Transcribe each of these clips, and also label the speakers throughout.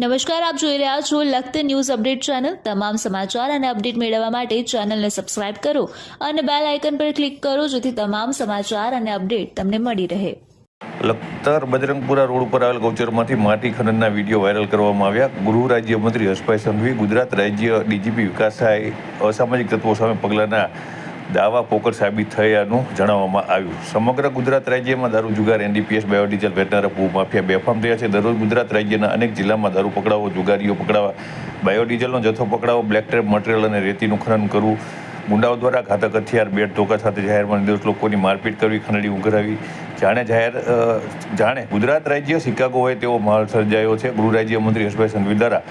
Speaker 1: નમસ્કાર, આપ જોઈ રહ્યા છો લખત ન્યૂઝ અપડેટ ચેનલ. તમામ સમાચાર અને અપડેટ મેળવવા માટે ચેનલને સબસ્ક્રાઇબ કરો અને બેલ આઇકન પર ક્લિક કરો જેથી તમામ સમાચાર અને અપડેટ તમને મળી રહે.
Speaker 2: લખતર બજરંગપુરા રોડ ઉપર આવેલ ગૌચરમાંથી માટી ખનનના વીડિયો વાયરલ કરવામાં આવ્યા. ગૃહ રાજ્યમંત્રી હર્ષભાઈ સંઘવી, ગુજરાત રાજ્ય ડીજીપી વિકાસ સહાય અસામાજિક તત્વો સામે પગલાંના દાવા પોકળ સાબિત થયાનું જણાવવામાં આવ્યું. સમગ્ર ગુજરાત રાજ્યમાં દારૂ જુગાર એનડીપીએસ બાયોડીઝલ વેટનરા ભૂ માફિયા બેફામ થયા છે. દરરોજ ગુજરાત રાજ્યના અનેક જિલ્લામાં દારૂ પકડાવો, જુગારીઓ પકડાવા બાયોડીઝલનો જથ્થો પકડાવો બ્લેક ટ્રેપ મટીરિયલ અને રેતીનું ખનન કરવું, ગુંડાઓ દ્વારા ઘાતક હથિયાર, બેટ, ધોકા સાથે જાહેરમાં નિર્દોષ લોકોની મારપીટ કરવી, ખંડણી ઉઘરાવી. જાણે જાહેર જાણે ગુજરાત રાજ્ય શિકાગો હોય તેવો માહોલ સર્જાયો છે. ગૃહ રાજ્યમંત્રી હર્ષભાઈ સંઘવી દ્વારા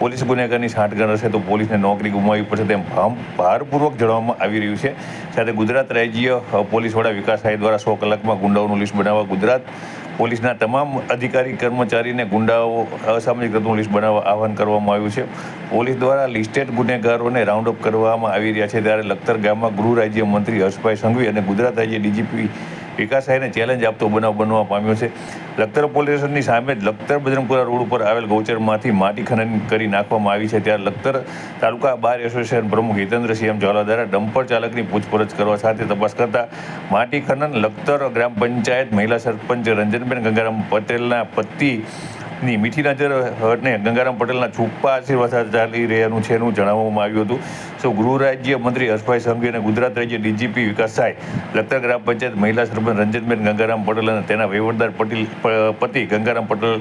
Speaker 2: પોલીસ ગુનેગારની સાંઠગાંઠ હશે તો પોલીસને નોકરી ગુમાવવી પડશે તેમ ભારપૂર્વક જણાવવામાં આવી રહ્યું છે. સાથે ગુજરાત રાજ્ય પોલીસ વડા વિકાસ સાહેબ દ્વારા સો કલાકમાં ગુંડાઓનું લિસ્ટ બનાવવા ગુજરાત પોલીસના તમામ અધિકારી કર્મચારીને ગુંડાઓ અસામાજિક તત્વોનું લિસ્ટ બનાવવા આહવાન કરવામાં આવ્યું છે. પોલીસ દ્વારા લિસ્ટેડ ગુનેગારોને રાઉન્ડ અપ કરવામાં આવી રહ્યા છે. ત્યારે લખતર ગામમાં ગૃહ રાજ્ય મંત્રી હર્ષભાઈ સંઘવી અને ગુજરાત રાજ્ય ડીજીપી વિકાસ સાહેને ચેલેન્જ આપતો બનાવ બનવા પામ્યો છે. લખતર પોલીસ સામે જ લખતર બજરંગપુરા રોડ ઉપર આવેલ ગૌચરમાંથી માટી ખનન કરી નાખવામાં આવી છે. ત્યારે લખતર તાલુકા બાર એસોસિએશન પ્રમુખ હિતેન્દ્રસિંહ ઝાલા દ્વારા ડમ્પર ચાલકની પૂછપરછ કરવા સાથે તપાસ કરતા માટી ખનન લખતર ગ્રામ પંચાયત મહિલા સરપંચ રંજનબેન ગંગારામ પટેલના પતિ ની મીઠી નજર હટને ગંગારામ પટેલના છુપ્પા આશીર્વાદ ચાલી રહ્યાનું છે એનું જણાવવામાં આવ્યું હતું. સો ગૃહ રાજ્ય મંત્રી હર્ષભાઈ સંઘવી અને ગુજરાત રાજ્ય ડીજીપી વિકાસ સાય, લખતર ગ્રામ પંચાયત મહિલા સરપંચ રંજનબેન ગંગારામ પટેલ અને તેના વહીવટદાર પટેલ પતિ ગંગારામ પટેલ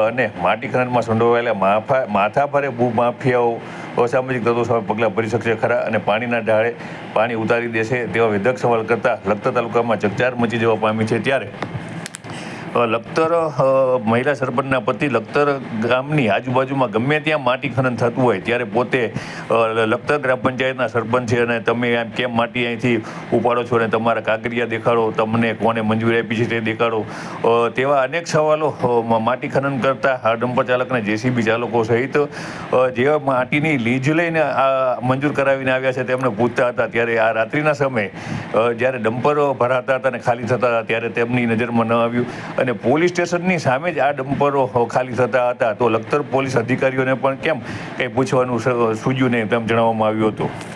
Speaker 2: અને માટી ખનનમાં સંડોવાયેલા માફા માથાફરે ભૂમાફિયાઓ અસામાજિક તત્વો સામે પગલાં ભરી શકશે ખરા અને પાણીના ઢાળે પાણી ઉતારી દેશે તેવા વેધક સવાલ કરતા લખતર તાલુકામાં ચકચાર મચી જવા પામી છે ત્યારે લખતર મહિલા સરપંચના પતિ લખતર ગામની આજુબાજુમાં ગમે ત્યાં માટી ખનન થતું હોય ત્યારે પોતે લખતર ગ્રામ પંચાયતના સરપંચ છે અને તમે એમ કેમ માટી અહીંથી ઉપાડો છો અને તમારા કાગરિયા દેખાડો, તમને કોને મંજૂરી આપી છે તે દેખાડો. તેવા અનેક સવાલો માટી ખનન કરતા ડમ્પર ચાલક જેસીબી ચાલકો સહિત જે માટીની લીજ લઈને આ મંજૂર કરાવીને આવ્યા છે તેમને પૂછતા હતા ત્યારે આ રાત્રિના સમયે જ્યારે ડમ્પરો ભરાતા હતા અને ખાલી થતા હતા ત્યારે તેમની નજરમાં ન આવ્યું. અને પોલીસ સ્ટેશનની સામે જ આ ડમ્પરો ખાલી થતા હતા. તો લખતર પોલીસ અધિકારીઓને પણ કેમ કંઈ પૂછવાનું સૂજ્યું નહીં તેમ જણાવવામાં આવ્યું હતું.